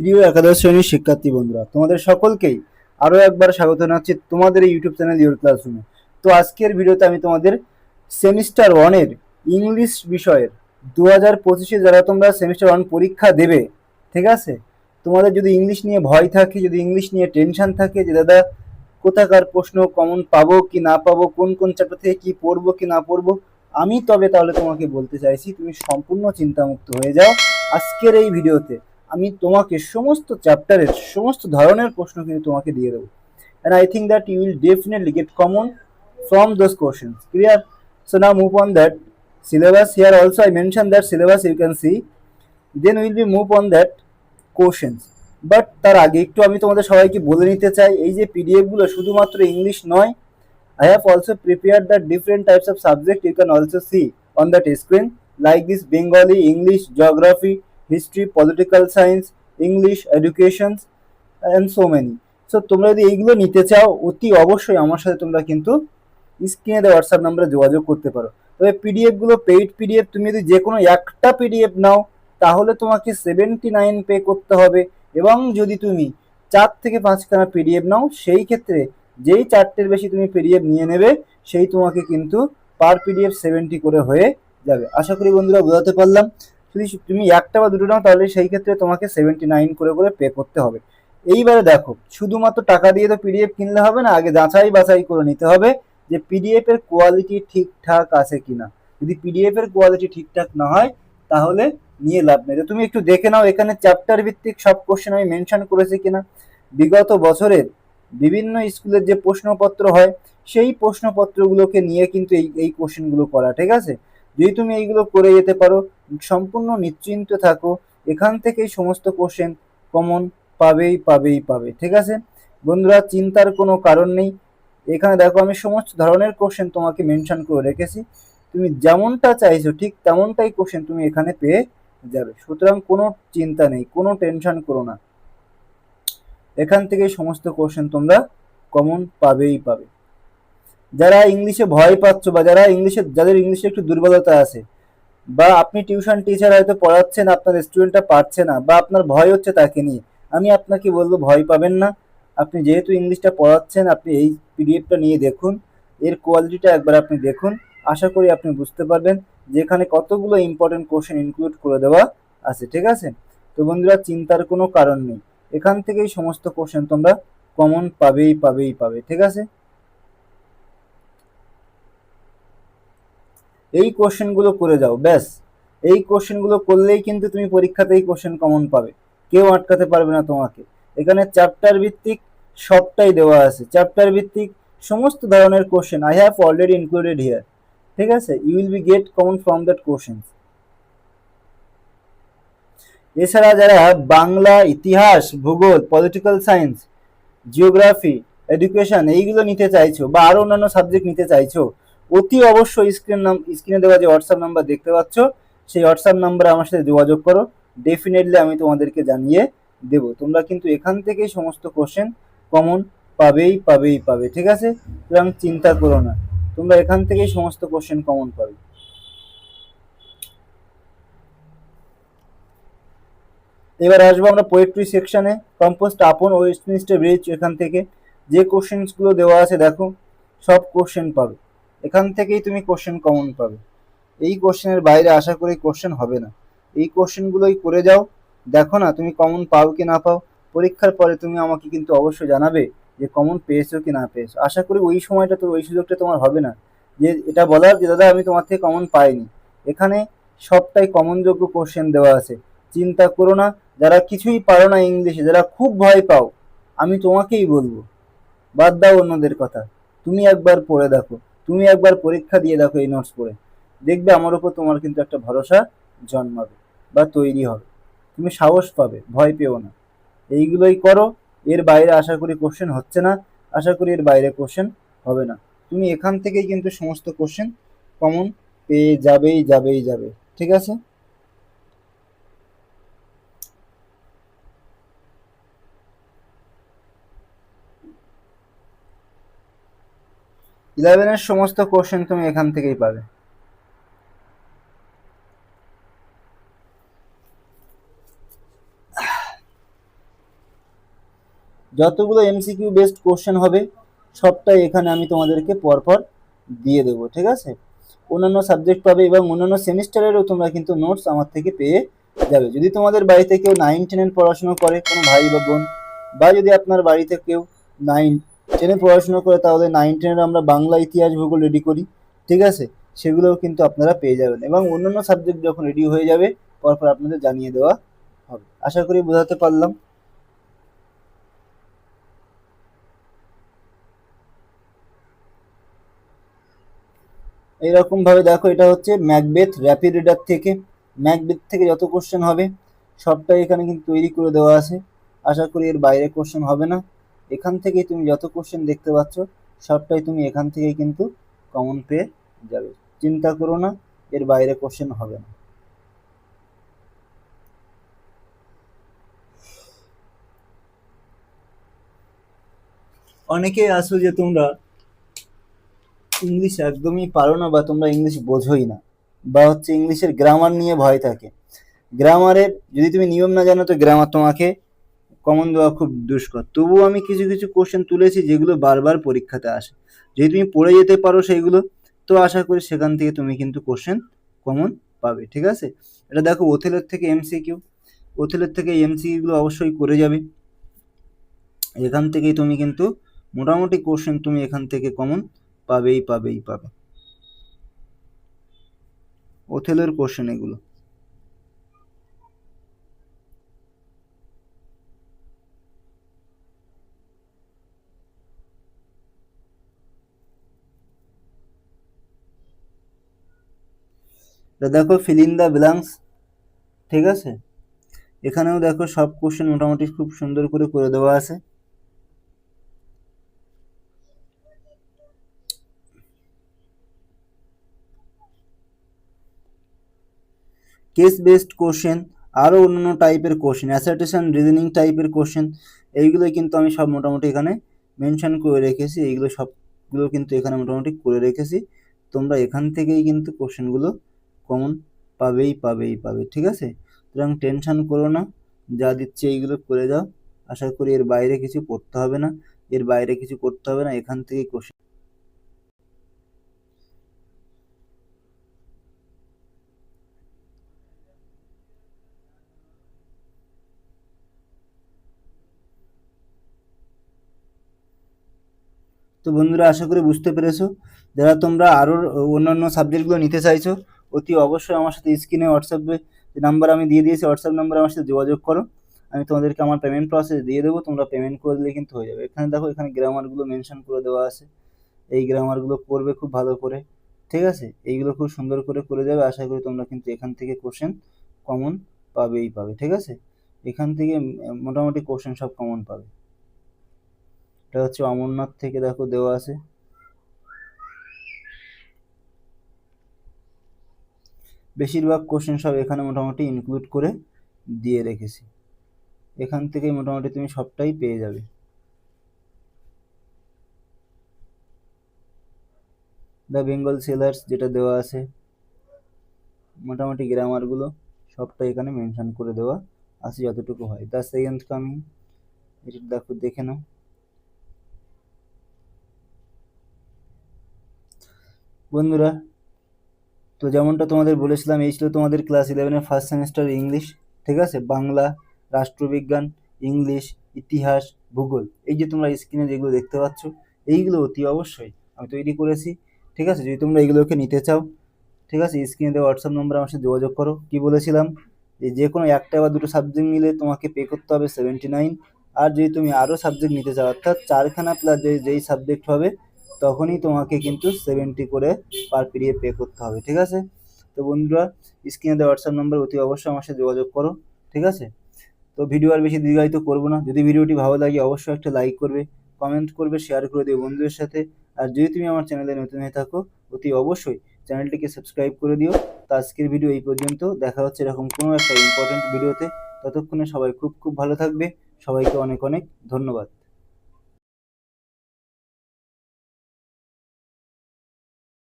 প্রিয় একাদশ শ্রেণির শিক্ষার্থী বন্ধুরা, তোমাদের সকলকেই আরও একবার স্বাগত জানাচ্ছি তোমাদের এই ইউটিউব চ্যানেল ইউর ক্লাসরুমে। তো আজকের ভিডিওতে আমি তোমাদের সেমিস্টার ওয়ানের ইংলিশ বিষয়ের দু হাজার পঁচিশে যারা তোমরা সেমিস্টার ওয়ান পরীক্ষা দেবে, ঠিক আছে? তোমাদের যদি ইংলিশ নিয়ে ভয় থাকে, যদি ইংলিশ নিয়ে টেনশন থাকে যে, দাদা, কোথাকার প্রশ্ন কমন পাবো কি না পাবো, কোন কোন চ্যাপ্টার থেকে কি পড়ব কি না পড়ব? আমি তবে তাহলে তোমাকে বলতে চাইছি, তুমি সম্পূর্ণ চিন্তামুক্ত হয়ে যাও আজকের এই ভিডিওতে। আমি তোমাকে সমস্ত চ্যাপ্টারের সমস্ত ধরনের প্রশ্ন কিন্তু তোমাকে দিয়ে দেবো। And I think that you will definitely get common from those question clear so না move on that syllabus here also I mention that syllabus you can see then will be move on that questions but তার আগে একটু আমি তোমাদের সবাইকে বলে নিতে চাই, এই যে পিডিএফগুলো শুধুমাত্র ইংলিশ নয় I have also prepare that different types of subject you can also see on that screen like this Bengali English geography History, political science English Education and so many so তোমরা যদি এইগুলো নিতে চাও অতি অবশ্যই আমার সাথে তোমরা কিন্তু স্ক্রিনে দেওয়া হোয়াটসঅ্যাপ নাম্বারে যোগাযোগ করতে পারো। তবে পিডিএফগুলো পেইড পিডিএফ তুমি যদি যে কোনো একটা পিডিএফ নাও তাহলে তোমাকে সেভেন্টি নাইন পে করতে হবে। এবং যদি তুমি চার থেকে পাঁচখানা পিডিএফ নাও সেই ক্ষেত্রে যেই চারটের বেশি তুমি পিডিএফ নিয়ে নেবে সেই তোমাকে কিন্তু পার পিডিএফ সেভেন্টি করে হয়ে যাবে। আশা করি বন্ধুরা বোঝাতে পারলাম। যদি তুমি একটা বা দুটো নাও, তাহলে সেই ক্ষেত্রে তোমাকে সেভেন্টি নাইন করে করে পে করতে হবে। এইবারে দেখো, শুধুমাত্র টাকা দিয়ে তো পিডিএফ কিনলে হবে না, আগে যাচাই বাছাই করে নিতে হবে যে পিডিএফ এর কোয়ালিটি ঠিকঠাক আছে কিনা। যদি পিডিএফ এর কোয়ালিটি ঠিকঠাক না হয়, তাহলে নিয়ে লাভ নেই। তুমি একটু দেখে নাও এখানে চ্যাপ্টার ভিত্তিক সব কোশ্চেন আমি মেনশন করেছি কিনা। বিগত বছরের বিভিন্ন স্কুলের যে প্রশ্নপত্র হয়, সেই প্রশ্নপত্রগুলোকে নিয়ে কিন্তু এই এই কোশ্চেনগুলো করা, ঠিক আছে? যদি তুমি এইগুলো করে যেতে পারো সম্পূর্ণ নিশ্চিন্ত থাকো। এখান থেকেই সমস্ত কোশ্চেন কমন পাবেই পাবেই, পাবে। ঠিক আছে? বন্ধুরা, চিন্তার কোনো কারণ নেই। এখানে দেখো, আমি সমস্ত ধরনের কোশ্চেন তোমাকে মেনশন করে রেখেছি। তুমি যেমনটা চাইছো, ঠিক তেমনটাই কোশ্চেন তুমি এখানে পেয়ে যাবে। সুতরাং কোনো চিন্তা নেই, কোনো টেনশন করো না। এখান থেকে সমস্ত কোশ্চেন তোমরা কমন পাবেই, পাবে। যারা ইংলিশে ভয় পাচ্ছ বা যারা ইংলিশে, যাদের ইংলিশে একটু দুর্বলতা আছে বা আপনি টিউশন টিচার হয়তো পড়াচ্ছেন, আপনার স্টুডেন্টটা পারছে না, বা আপনার ভয় হচ্ছে তাকে নিয়ে, আমি আপনাকে বলব ভয় পাবেন না। আপনি যেহেতু ইংলিশটা পড়াচ্ছেন, আপনি এই পিডিএফটা নিয়ে দেখুন, এর কোয়ালিটিটা একবার আপনি দেখুন, আশা করি আপনি বুঝতে পারবেন, যেখানে কতগুলো ইম্পর্টেন্ট কোশ্চেন ইনক্লুড করে দেওয়া আছে, ঠিক আছে? তো বন্ধুরা, চিন্তার কোনো কারণ নেই, এখান থেকেই সমস্ত কোশ্চেন তোমরা কমন পাবেই পাবেই, পাবে, ঠিক আছে? এই কোশ্চেনগুলো করে যাও, ব্যাস। এই কোশ্চেনগুলো করলেই কিন্তু তুমি পরীক্ষাতেই কোশ্চেন কমন পাবে। কেউ আটকাতে পারবে না তোমাকে। এখানে চ্যাপ্টার ভিত্তিক সবটাই দেওয়া আছে। চ্যাপ্টার ভিত্তিক সমস্ত ধরনের question I have already included here ঠিক আছে? You will be get common from that question এছাড়া যারা বাংলা, ইতিহাস, ভূগোল পলিটিক্যাল সায়েন্স জিওগ্রাফি এডুকেশন এইগুলো নিতে চাইছো বা আরও অন্যান্য সাবজেক্ট নিতে চাইছো অতি অবশ্যই স্ক্রিন নাম স্ক্রিনে দেওয়া যে হোয়াটসঅ্যাপ নাম্বার দেখতে পাচ্ছ, সেই হোয়াটসঅ্যাপ নাম্বারে আমার সাথে যোগাযোগ করো। ডেফিনেটলি আমি তোমাদেরকে জানিয়ে দেব। তোমরা কিন্তু এখান থেকেই সমস্ত কোশ্চেন কমন পাবেই পাবেই, পাবে, ঠিক আছে? সুতরাং চিন্তা করো না। তোমরা এখান থেকেই সমস্ত কোশ্চেন কমন পাবে। এবার আসব আমরা পোয়েট্রি সেকশনে কম্পোস্ট আপন ওয়েস্টমিনিস্টার ব্রিজ এখান থেকে। যে কোশ্চেনসগুলো দেওয়া আছে, দেখো, সব কোশ্চেন পাবে। এখান থেকেই তুমি কোশ্চেন কমন পাবে। এই কোশ্চেনের বাইরে আশা করি কোশ্চেন হবে না। এই কোশ্চেনগুলোই করে যাও। দেখো না, তুমি কমন পাও কি না পাও। পরীক্ষার পরে তুমি আমাকে কিন্তু অবশ্যই জানাবে যে কমন পেয়েছ কি না পেয়েছ। আশা করি ওই সময়টা তো, ওই সুযোগটা তোমার হবে না। যে এটা বলার যে, দাদা, আমি তোমার থেকে কমন পাইনি। এখানে সবটাই কমনযোগ্য কোশ্চেন দেওয়া আছে। চিন্তা করো না, যারা কিছুই পারো না ইংলিশে, যারা খুব ভয় পাও, আমি তোমাকেই বলব। বাদ দাও অন্যদের কথা। তুমি একবার পড়ে দেখো। তুমি একবার পরীক্ষা দিয়ে দেখো এই নোটস পড়ে। দেখবে আমার উপর তোমার কিন্তু একটা ভরসা জন্মাবে বা তৈরি হবে। তুমি সাহস পাবে, ভয় পেও না। এইগুলোই করো, এর বাইরে আশা করি কোশ্চেন হচ্ছে না, আশা করি এর বাইরে কোশ্চেন হবে না। তুমি এখান থেকেই কিন্তু সমস্ত কোশ্চেন কমন পেয়ে যাবেই যাবেই যাবে ঠিক আছে? ইলেভেনের সমস্ত কোশ্চেন তুমি এখান থেকেই পাবে। যতগুলো এমসিকিউ বেসড কোশ্চেন হবে, সবটাই এখানে আমি তোমাদেরকে পরপর দিয়ে দেবো, ঠিক আছে? অন্যান্য সাবজেক্ট পাবে এবং অন্যান্য সেমিস্টারেরও তোমরা কিন্তু নোটস আমার থেকে পেয়ে যাবে। যদি তোমাদের বাড়িতে কেউ নাইন টেনের পড়াশোনা করে, কোনো ভাই বা বোন, বা যদি আপনার বাড়িতে কেউ নাইন টেনে পড়াশোনা করে তাহলে নাইন টেনের আমরা বাংলা ইতিহাস ভূগোল রেডি করি, ঠিক আছে? সেগুলোও কিন্তু আপনারা পেয়ে যাবেন এবং অন্যান্য সাবজেক্ট যখন রেডি হয়ে যাবে, পরপর আপনাদের জানিয়ে দেওয়া হবে। আশা করি বোঝাতে পারলাম। এইরকম ভাবে দেখো, এটা হচ্ছে ম্যাকবেথ র্যাপিড রিডার থেকে। ম্যাকবেথ থেকে যত কোশ্চেন হবে, সবটাই এখানে কিন্তু তৈরি করে দেওয়া আছে। আশা করি এর বাইরে কোশ্চেন হবে না। এখান থেকেই তুমি যত কোশ্চেন দেখতে পাচ্ছ, সবটাই তুমি এখান থেকেই কিন্তু কমন পেয়ে যাবে। চিন্তা করো না, এর বাইরে কোশ্চেন হবে না। অনেকেই আসো যে তোমরা ইংলিশ একদমই পারো না বা তোমরা ইংলিশ বোঝোই না, বা হচ্ছে ইংলিশের গ্রামার নিয়ে ভয় থাকে। গ্রামারের যদি তুমি নিয়ম না জানো তো গ্রামার তোমাকে কমন দেওয়া খুব দুষ্কর। তবুও আমি কিছু কিছু কোশ্চেন তুলেছি যেগুলো বারবার পরীক্ষাতে আসে। যদি তুমি পড়ে যেতে পারো সেইগুলো, তো আশা করি সেখান থেকে তুমি কিন্তু কোশ্চেন কমন পাবে, ঠিক আছে? এটা দেখো ওথেলের থেকে এমসিকিউ ওথেলের থেকে এমসিকিউগুলো অবশ্যই করে যাবে। এখান থেকেই তুমি কিন্তু মোটামুটি কোশ্চেন তুমি এখান থেকে কমন পাবেই পাবেই, পাবে। ওথেলের কোশ্চেন এগুলো। দেখো ফিল ইন দ্য ব্ল্যাঙ্কস ঠিক আছে? এখানেও দেখো সব কোশ্চেন মোটামুটি খুব সুন্দর করে করে দেওয়া আছে। কেস বেসড কোশ্চেন আরও অন্যান্য টাইপের কোশ্চেন অ্যাসার্টেশন রিজনিং টাইপের কোশ্চেন এইগুলো কিন্তু আমি সব মোটামুটি এখানে মেনশন করে রেখেছি। এইগুলো সবগুলো কিন্তু এখানে মোটামুটি করে রেখেছি। তোমরা এখান থেকেই কিন্তু কোশ্চেনগুলো কমন পাবেই পাবেই, পাবে, ঠিক আছে? সুতরাং টেনশন করো না, যা দিচ্ছে এইগুলো করে যাও। আশা করি এর বাইরে কিছু পড়তে হবে না, এর বাইরে কিছু করতে হবে না, এখান থেকেই কোশ্চেন তো বন্ধুরা, আশা করি বুঝতে পেরেছ। যারা তোমরা আরও অন্যান্য সাবজেক্টগুলো নিতে চাইছো অতি অবশ্যই আমার সাথে স্ক্রিনে হোয়াটসঅ্যাপে যে নাম্বার আমি দিয়ে দিয়েছি হোয়াটসঅ্যাপ নাম্বার আমার সাথে যোগাযোগ করো। আমি তোমাদেরকে আমার পেমেন্ট প্রসেস দিয়ে দেবো, তোমরা পেমেন্ট করে দিলে কিন্তু হয়ে যাবে। এখানে দেখো, এখানে গ্রামারগুলো মেনশন করে দেওয়া আছে। এই গ্রামারগুলো করবে খুব ভালো করে। ঠিক আছে? এইগুলো খুব সুন্দর করে করে যাবে আশা করি তোমরা কিন্তু এখান থেকে কোশ্চেন কমন পাবেই পাবে। ঠিক আছে? এখান থেকে মোটামুটি কোশ্চেন সব কমন পাবে। এটা হচ্ছে অমরনাথ থেকে দেখো দেওয়া আছে। বেশিরভাগ কোশ্চেন সব এখানে মোটামুটি ইনক্লুড করে দিয়ে রেখেছি। এখান থেকে মোটামুটি তুমি সবটাই পেয়ে যাবে। দ্য বেঙ্গল সেলার্স যেটা দেওয়া আছে, মোটামুটি গ্রামারগুলো সবটা এখানে মেনশন করে দেওয়া আছে যতটুকু হয়। দ্য সেকেন্ড কামিং এটা দেখো, দেখে নাও। বন্ধুরা তো যেমনটা তোমাদের বলেছিলাম, এই ছিল তোমাদের ক্লাস ইলেভেনের ফার্স্ট সেমিস্টার ইংলিশ ঠিক আছে? বাংলা, রাষ্ট্রবিজ্ঞান ইংলিশ ইতিহাস, ভূগোল, এই যে তোমরা স্ক্রিনে যেগুলো দেখতে পাচ্ছ, এইগুলো অতি অবশ্যই আমি তৈরি করেছি, ঠিক আছে? যদি তোমরা এগুলোকে নিতে চাও, ঠিক আছে? স্ক্রিনে দেওয়া হোয়াটসঅ্যাপ নম্বরে আমার সাথে যোগাযোগ করো। কি বলেছিলাম? যে যে কোনো একটা বা দুটো সাবজেক্ট মিলে তোমাকে পে করতে হবে সেভেন্টি নাইন আর যদি তুমি আরও সাবজেক্ট নিতে চাও, অর্থাৎ চারখানা প্লাস যে, যেই সাবজেক্ট হবে তখনই তোমাকে কিন্তু সেভেন্টি করে পার পিরিয়ড পে করতে হবে, ঠিক আছে? তো বন্ধুরা স্ক্রিনে দেওয়া হোয়াটসঅ্যাপ নম্বর অতি অবশ্যই আমার সাথে যোগাযোগ করো, ঠিক আছে? তো ভিডিও আর বেশি দীর্ঘায়িত করব না। যদি ভিডিওটি ভালো লাগে, অবশ্যই একটা লাইক করবে কমেন্ট করবে শেয়ার করে দেবে বন্ধুদের সাথে। আর যদি তুমি আমার চ্যানেলে নতুন হয়ে থাকো, অতি অবশ্যই চ্যানেলটিকে সাবস্ক্রাইব করে দিও। তো আজকের ভিডিও এই পর্যন্ত। দেখা হচ্ছে এরকম কোনো একটা ইম্পর্টেন্ট ভিডিওতে ততক্ষণে সবাই খুব খুব ভালো থাকবে। সবাইকে অনেক অনেক ধন্যবাদ।